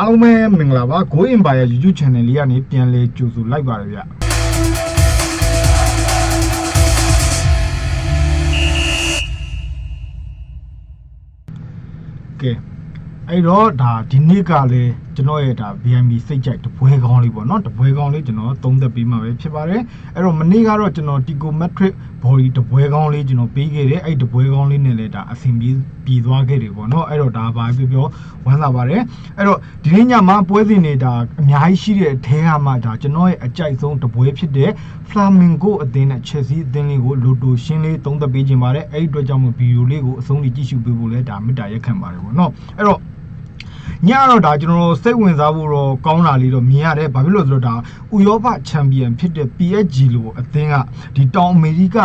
အားလုံးပဲမင်္ဂလာပါ Go Empire YouTube Channel လေးကနေပြန်လဲကြိုဆိုလိုက်ပါရဗျကဲအဲ့တော့ဒါဒီနေ့ကလည်းကျွန်တော်ရဲ့ဒါ BMB စိတ်ကြိုက်တပွဲကောင်းလေးပေါ့နော်တပွဲကောင်းလေးကျွန်တော်သုံးသက်ပေးမှာပဲဖြစ်ပါတယ်အဲ့တော့မနေ့ကတော့ကျွန်တော် Ticometric body တပွဲကောင်းလေးကျွန်တော်ပေးခဲ့တယ်အဲ့တပွဲကောင်းလေးနဲ့လည်းဒါအဆင်ပြေ ပြေသွားခဲ့တယ်ပေါ့နော်အဲ့တော့ဒါဘာပြောပြောဝမ်းသာပါတယ်အဲ့တော့ဒီနေ့ညမှာပွဲစဉ်တွေဒါအများကြီးရှိတဲ့အထဲကမှဒါကျွန်တော်ရဲ့အကြိုက်ဆုံးတပွဲဖြစ်တဲ့ Flamingo အသင်းနဲ့ Chelsea အသင်းလေးကိုလိုတိုရှင်းလေးသုံးသက်ပေးခြင်းပါတယ်အဲ့ဒီအတွက်ကြောင့်မို့ဗီဒီယိုလေးကိုအဆုံးထိကြည့်ရှုပေးဖို့လဲဒါမေတ္တာရက်ခံပါတယ်ပေါ့နော်အဲ့တော့ညတော့ဒါကျွန်တော်တို့စိတ်ဝင်စားဖို့တော့ကောင်းတာလေးတော့မြင်ရတယ်ဘာဖြစ်လို့လဲဆိုတော့ဒါဥရောပချန်ပီယံဖြစ်တဲ့ PSG လို့အသင်းကဒီတောင်အမေရိက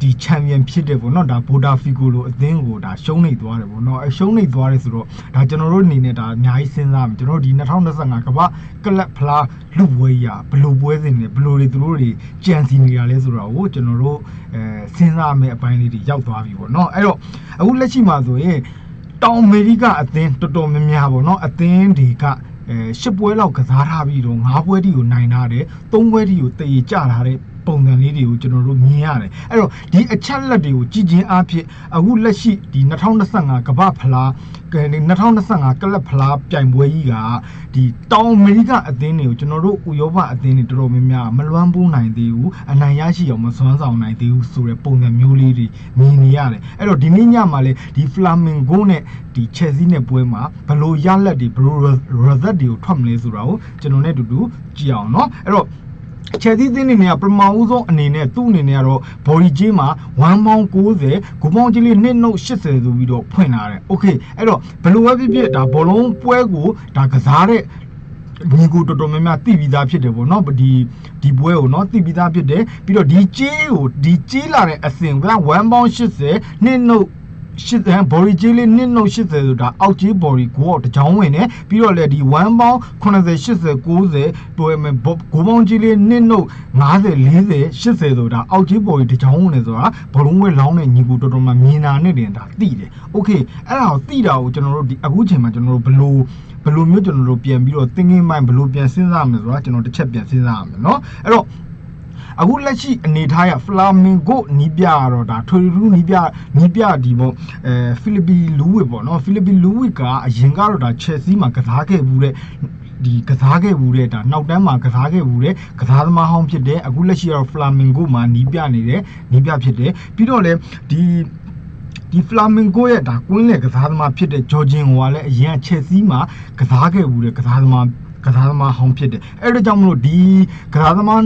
ဒီချန်ပီယံဖြစ်တယ်ပေါ့နော်ဒါဘိုတာဖီကိုလိုအသင်းကိုဒါရှုံးနေသွားတယ်ပေါ့နော်အဲရှုံးနေသွားတယ်ဆိုတော့ဒါကျွန်တော်တို့အနေနဲ့ဒါအများကြီးစဉ်းစားမယ်ကျွန်တော်တို့ဒီ2025ကမ္ဘာကလပ်ဖလားလူပွဲရဘယ်လိုပွဲစဉ်တွေဘယ်လိုတွေသူတို့တွေကြံစီနေတာလဲဆိုတော့ဟိုကျွန်တော်တို့အဲစဉ်းစားမယ်အပိုင်းလေးတွေရောက်သွားပြီပေါ့နော်အဲ့တော့အခုလက်ရှိမှာဆိုရင်တောင်အမေရိကအသင်းတော်တော်များများပေါ့နော်အသင်းတွေကအဲရှစ်ပွဲလောက်ကစားထားပြီးတော့၅ပွဲတီကိုနိုင်ထားတယ်၃ပွဲတီကိုတည်ကြထားတဲ့ ပုံစံလေးတွေကိုကျွန်တော်တို့မြင်ရတယ်အဲ့တော့ဒီအချက်လက်တွေကိုကြည်ချင်းအားဖြင့်အခုလက်ရှိဒီ2025ကမ္ဘာဖလားကဲ2025ကလပ်ဖလားပြိုင်ပွဲကြီးကဒီတောင်အမေရိကအသင်းတွေကိုကျွန်တော်တို့ဥရောပအသင်းတွေတော်တော်များများမလွမ်းပိုးနိုင်သေးဘူးအနိုင်ရရှိအောင်မစွမ်းဆောင်နိုင်သေးဘူးဆိုတဲ့ပုံစံမျိုးလေးတွေမြင်နေရတယ်အဲ့တော့ဒီနေ့ညမှာလေဒီ Flamingo နဲ့ဒီ Chelsea နဲ့ပွဲမှာဘယ်လိုရလက်တွေဘယ်လို result တွေကိုထွက်မလဲဆိုတာကိုကျွန်တော်နဲ့အတူတူကြည့်အောင်เนาะအဲ့တော့ ချယ်သီးသင်းနေနေကပထမဦးဆုံးအနေနဲ့သူ့အနေနဲ့ကတော့ body ကြီးမှာ1ပေါင်း90ဂူပေါင်းကြီးလေး2နှုတ်80ဆိုပြီးတော့ဖွင့်လာတယ်။ Okay အဲ့တော့ဘယ်လိုပဲဖြစ်ဖြစ်ဒါဘောလုံးပွဲကိုဒါကစားတဲ့ညီကိုတော်တော်များများသိပြီးသားဖြစ်တယ်ပေါ့နော်ဒီဒီပွဲကိုနော်သိပြီးသားဖြစ်တယ်ပြီးတော့ဒီကြေးကိုဒီကြေးလာတဲ့အစင်က1ပေါင်း80နှစ်နှုတ် 80 body ကြေးလေးနှစ်နှုတ်80ဆိုတာအောက်ကြေး body ကိုတော့တကြောင်းဝင်တယ်ပြီးတော့လေဒီ1ပေါင်း80 80 90တွဲမယ်ကိုပေါင်းကြေးလေးနှစ်နှုတ်90 40 80ဆိုတာအောက်ကြေး body တကြောင်းဝင်တယ်ဆိုတာဘလုံးဝဲလောင်းတဲ့ညီကိုတော်တော်မှမြင်တာနဲ့တင်ဒါသိတယ် okay အဲ့ဒါကိုသိတာကိုကျွန်တော်တို့ဒီအခုချိန်မှာကျွန်တော်တို့ဘလို့ဘယ်လိုမျိုးကျွန်တော်တို့ပြန်ပြီးတော့ thinking mind ဘယ်လိုပြန်စဉ်းစားရမလဲဆိုတာကျွန်တော်တစ်ချက်ပြန်စဉ်းစားရမယ်เนาะအဲ့တော့ အခုလက်ရှိအနေထားရ Flamingo နီးပြရတော့ဒါထွေထူးနီးပြနီးပြဒီပေါ့အဲဖိလစ်ပီလူးဝစ်ပေါ့နော်ဖိလစ်ပီလူးဝစ်ကအရင်ကတော့ဒါ Chelsea မှာကစားခဲ့ဘူးတဲ့ဒီကစားခဲ့ဘူးတဲ့ဒါနောက်တန်းမှာကစားခဲ့ဘူးတဲ့ကစားသမားဟောင်းဖြစ်တဲ့အခုလက်ရှိကတော့ Flamingo မှာနီးပြနေတဲ့နီးပြဖြစ်တယ်ပြီးတော့လေဒီဒီ Flamingo ရဲ့ဒါကွင်းလေကစားသမားဖြစ်တဲ့ Georgian ဟိုကလည်းအရင် Chelsea မှာကစားခဲ့ဘူးတဲ့ကစားသမား ကစားသမားဟောင်းဖြစ်တယ်အဲ့ဒါကြောင့်မလို့ဒီကစားသမား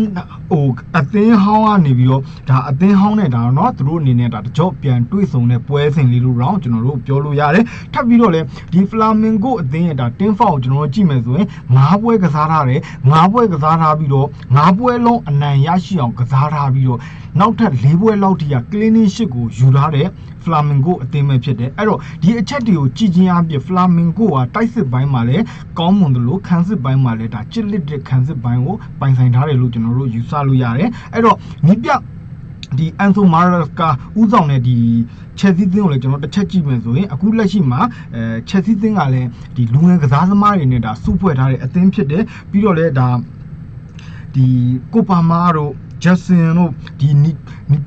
ဟိုအသင်းဟောင်းကနေပြီးတော့ဒါအသင်းဟောင်းနဲ့ဒါတော့သူတို့အနေနဲ့ဒါတကြော့ပြန်တွေ့ဆုံတဲ့ပွဲစဉ်လေးလို့တော့ကျွန်တော်တို့ပြောလို့ရတယ်ထပ်ပြီးတော့လေဒီဖလာမင်ဂိုအသင်းရဲ့ဒါတင်းဖောက်ကိုကျွန်တော်တို့ကြည့်မယ်ဆိုရင်၅ပွဲကစားထားတယ်၅ပွဲကစားထားပြီးတော့၅ပွဲလုံးအနိုင်ရရှိအောင်ကစားထားပြီးတော့နောက်ထပ်၄ပွဲလောက်ထိကကလင်းင်းရှစ်ကိုယူလာတဲ့ဖလာမင်ဂိုအသင်းပဲဖြစ်တယ်အဲ့တော့ဒီအချက်တွေကိုကြည့်ချင်းအပြင်ဖလာမင်ဂိုကတိုက်စစ်ပိုင်းမှာလည်းကောင်းမွန်တယ်လို့ခံစစ်ပိုင်းမှာလည်းဒါချစ်လစ်တဲ့ခံစစ်ပိုင်းကိုပိုင်ဆိုင်ထားတယ်လို့ကျွန်တော်တို့ယူဆလို့ရတယ်အဲ့တော့မိပြဒီအန်ဆိုမာရကာဥဆောင်တဲ့ဒီချက်စီးသင်းကိုလည်းကျွန်တော်တစ်ချက်ကြည့်မယ်ဆိုရင်အခုလက်ရှိမှာအဲချက်စီးသင်းကလည်းဒီလူငယ်ကစားသမားတွေနဲ့ဒါစုဖွဲ့ထားတဲ့အသင်းဖြစ်တယ်ပြီးတော့လည်းဒါဒီကိုပါမာတို့ ဂျက်ဆင်တို့ဒီနီ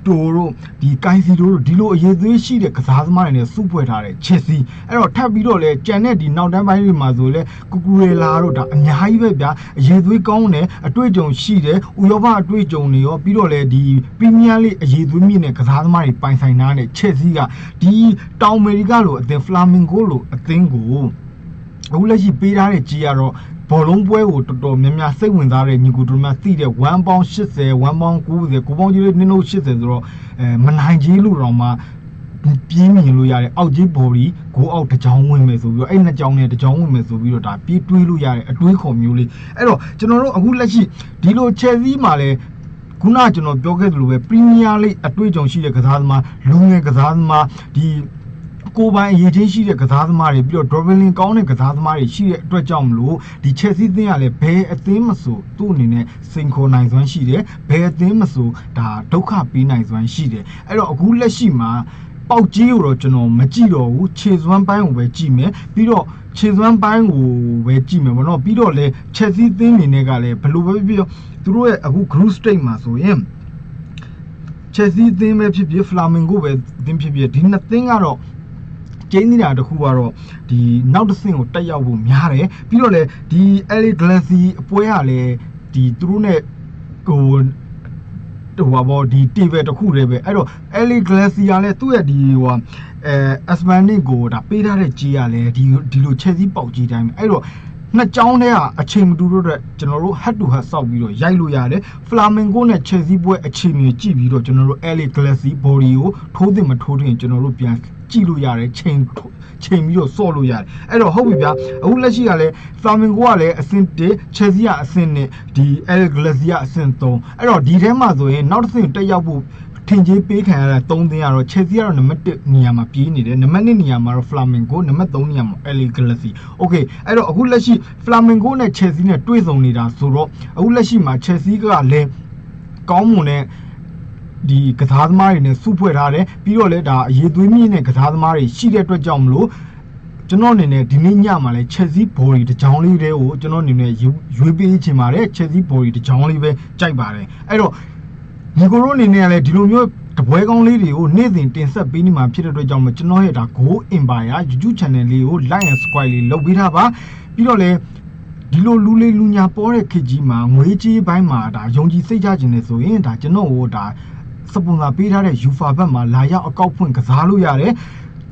တိုတို့ဒီကိုင်စီတို့ဒီလိုအရေးသွေးရှိတဲ့ကစားသမားတွေနဲ့စုဖွဲ့ထားတဲ့ချက်စီအဲ့တော့ထပ်ပြီးတော့လဲကြံတဲ့ဒီနောက်တန်းပိုင်းတွေမှာဆိုလဲကူကူရေလာတို့ဒါအများကြီးပဲဗျာအရေးသွေးကောင်းတယ်အတွေ့အကြုံရှိတယ်ဥရောပအတွေ့အကြုံတွေရောပြီးတော့လဲဒီပရီးမီးယားလိအရေးသွေးမြင့်တဲ့ကစားသမားတွေပိုင်ဆိုင်ထားတဲ့ချက်စီကဒီတောင်အမေရိကလိုအသင်းဖလာမင်ဂိုလိုအသင်းကိုအခုလက်ရှိပေးထားတဲ့ကြီးကတော့ ဘောလုံးပွဲကိုတော်တော်များများစိတ်ဝင်စားတဲ့ညီကိုတို့များသိတဲ့1ပေါင်း80 1ပေါင်း90 9ပေါင်းကြီးလေးနင်းလို့80ဆိုတော့အဲမနိုင်ကြီးလို့တော့မှပြင်းမြင်လို့ရတယ်အောက်ကြီးဘော်ဒီကိုအောက်တစ်ချောင်းဝင်မယ်ဆိုပြီးတော့အဲ့နှစ်ချောင်းနဲ့တစ်ချောင်းဝင်မယ်ဆိုပြီးတော့ဒါပြေးတွေးလို့ရတဲ့အတွေးခေါ်မျိုးလေးအဲ့တော့ကျွန်တော်တို့အခုလက်ရှိဒီလို Chelsea မှာလည်းခုနကျွန်တော်ပြောခဲ့သလိုပဲပရီးမီးယားလိအတွေ့အကြုံရှိတဲ့ကစားသမားလူငယ်ကစားသမားဒီ ကိုပိုင်အရေးချင်းရှိတဲ့ကစားသမားတွေပြီးတော့ dribbling ကောင်းတဲ့ကစားသမားတွေရှိတဲ့အတွက်ကြောင့်မလို့ဒီ Chelsea သင်းကလည်းဘယ်အသင်းမဆိုသူ့အနေနဲ့စိန်ခေါ်နိုင်စွမ်းရှိတယ်ဘယ်အသင်းမဆိုဒါဒုက္ခပေးနိုင်စွမ်းရှိတယ်အဲ့တော့အခုလက်ရှိမှာပေါက်ကြီးကိုတော့ကျွန်တော်မကြည့်တော့ဘူးခြေစွမ်းပိုင်းကိုပဲကြည့်မယ်ပြီးတော့ခြေစွမ်းပိုင်းကိုပဲကြည့်မယ်ဗောနော်ပြီးတော့လေချက်စီသင်းနေနဲ့ကလည်းဘယ်လိုပဲဖြစ်ဖြစ်သူတို့ရဲ့အခု group state မှာဆိုရင်ချက်စီသင်းပဲဖြစ်ဖြစ်ဖလာမင်ဂိုပဲသင်းဖြစ်ဖြစ်ဒီနှစ်သင်းကတော့ ကျင်းနေတာတစ်ခုကတော့ဒီနောက်တစ်ဆင့်ကိုတက်ရောက်ဖို့များတယ်ပြီးတော့လေဒီ LA Galaxy အပွဲကလည်းဒီသူတို့ ਨੇ ဟိုဟိုပါဘောဒီ table တစ်ခုတည်းပဲအဲ့တော့ LA Galaxy ကလည်းသူ့ရဲ့ဒီဟိုအဲ Asmanic ကိုဒါပေးထားတဲ့ကြီးကလည်းဒီဒီလိုချက်စီပေါက်ကြီးတိုင်းပဲအဲ့တော့နှစ်ကြောင်းတည်းကအချိန်မတူတော့တဲ့ကျွန်တော်တို့ head to head စောက်ပြီးတော့ရိုက်လို့ရတယ် Flamengo နဲ့ Chelsea ပွဲအချိန်မျိုးကြည့်ပြီးတော့ကျွန်တော်တို့ LA Galaxy body ကိုထိုးသင့်မထိုးသင့်ကျွန်တော်တို့ပြန် ကြည့်လို့ရတယ်ချိန်ချိန်ပြီးတော့စော့လို့ရတယ်အဲ့တော့ဟုတ်ပြီဗျာအခုလက်ရှိကလည်း Flamengo ကလည်းအဆင့်1 Chelsea ကအဆင့်2ဒီ LA Galaxy ကအဆင့်3အဲ့တော့ဒီထဲမှာဆိုရင်နောက်တစ်ဆင့်တက်ရောက်ဖို့ထင်ကြီးပေးခံရတဲ့3သင်းကတော့ Chelsea ကတော့နံပါတ်1နေရာမှာပြေးနေတယ်နံပါတ်2နေရာမှာတော့ Flamengo နံပါတ်3နေရာမှာ LA Galaxy Okay အဲ့တော့အခုလက်ရှိ Flamengo နဲ့ Chelsea နဲ့တွေ့ဆုံနေတာဆိုတော့အခုလက်ရှိမှာ Chelsea ကလည်းကောင်းမွန်တဲ့ ဒီကစားသမားတွေနဲ့စုဖွဲ့ထားတယ်ပြီးတော့လည်းဒါအရေးသွေးမြင့်တဲ့ကစားသမားတွေရှိတဲ့အတွက်ကြောင့်မလို့ကျွန်တော်အနေနဲ့ဒီနေ့ညမှာလဲ Chelsea body တစ်ကြောင်းလေးတည်းကိုကျွန်တော်အနေနဲ့ရွေးရွေးပေးချင်ပါတယ် Chelsea body တစ်ကြောင်းလေးပဲကြိုက်ပါတယ်အဲ့တော့ညီကိုတို့အနေနဲ့ကလည်းဒီလိုမျိုးတပွဲကောင်းလေးတွေကိုနေ့စဉ်တင်ဆက်ပေးနေမှာဖြစ်တဲ့အတွက်ကြောင့်မို့ကျွန်တော်ရဲ့ဒါ Go Empire YouTube channel လေးကို like and subscribe လေးလုပ်ပေးထားပါပြီးတော့လည်းဒီလိုလူလေးလူညာပေါ်တဲ့ခေတ်ကြီးမှာငွေကြေးပိုင်းမှာဒါယုံကြည်စိတ်ချခြင်းနဲ့ဆိုရင်ဒါကျွန်တော်ကိုဒါ စပွန်ဆာပေးထားတဲ့ UFA ဘက်မှာလာရောက်အကောက်ဖွင့်ကစားလို့ရတယ်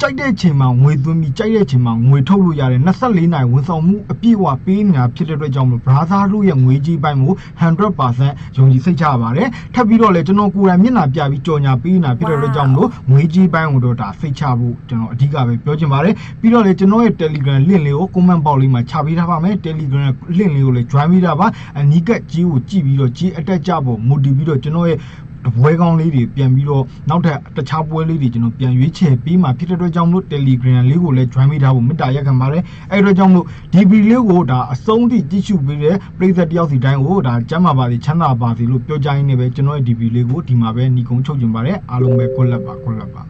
ကြိုက်တဲ့ချိန်မှာငွေသွင်းပြီးကြိုက်တဲ့ချိန်မှာငွေထုတ်လို့ရတယ်24နိုင်ဝန်ဆောင်မှုအပြည့်အဝပေးနေတာဖြစ်တဲ့အတွက်ကြောင့်မို့ brother တို့ရဲ့ငွေကြေးပိုင်းကို100%ယုံကြည်စိတ်ချပါတယ်ထပ်ပြီးတော့လည်းကျွန်တော်ကိုယ်တိုင်မျက်နှာပြပြီးကြော်ညာပေးနေတာဖြစ်တဲ့အတွက်ကြောင့်မို့ငွေကြေးပိုင်းကိုတော့ဒါစိတ်ချဖို့ကျွန်တော်အဓိကပဲပြောချင်ပါတယ်ပြီးတော့လည်းကျွန်တော်ရဲ့ Telegram link လေးကို comment box လေးမှာချပေးထားပါမယ် Telegram link လေးကိုလည်း join ပေးထားပါအနီးကပ်ကြီးကိုကြည့်ပြီးတော့ကြီးအတက်ကြဖို့ motivate ပြီးတော့ကျွန်တော်ရဲ့ တပွဲကောင်းလေးတွေပြန်ပြီးတော့နောက်ထပ်တခြားပွဲလေးတွေကျွန်တော်ပြန်ရွေးချယ်ပြီးမှဖြစ်တဲ့အတွက်ကြောင့်မလို့ Telegram လေးကိုလည်း join ပေးထားဖို့မေတ္တာရက်ခံပါတယ်အဲ့အတွက်ကြောင့်မလို့ဒီဗီဒီယိုကိုဒါအဆုံးထိကြည့်ရှုပေးတဲ့ပရိသတ်တယောက်စီတိုင်းကိုဒါကျမ်းမာပါစေချမ်းသာပါစေလို့ပြောကြရင်းနဲ့ပဲကျွန်တော်ရဲ့ဒီဗီဒီယိုလေးကိုဒီမှာပဲညီကုန်းချုပ်ချင်ပါတယ်အားလုံးပဲခွက်လက်ပါခွက်လက်ပါ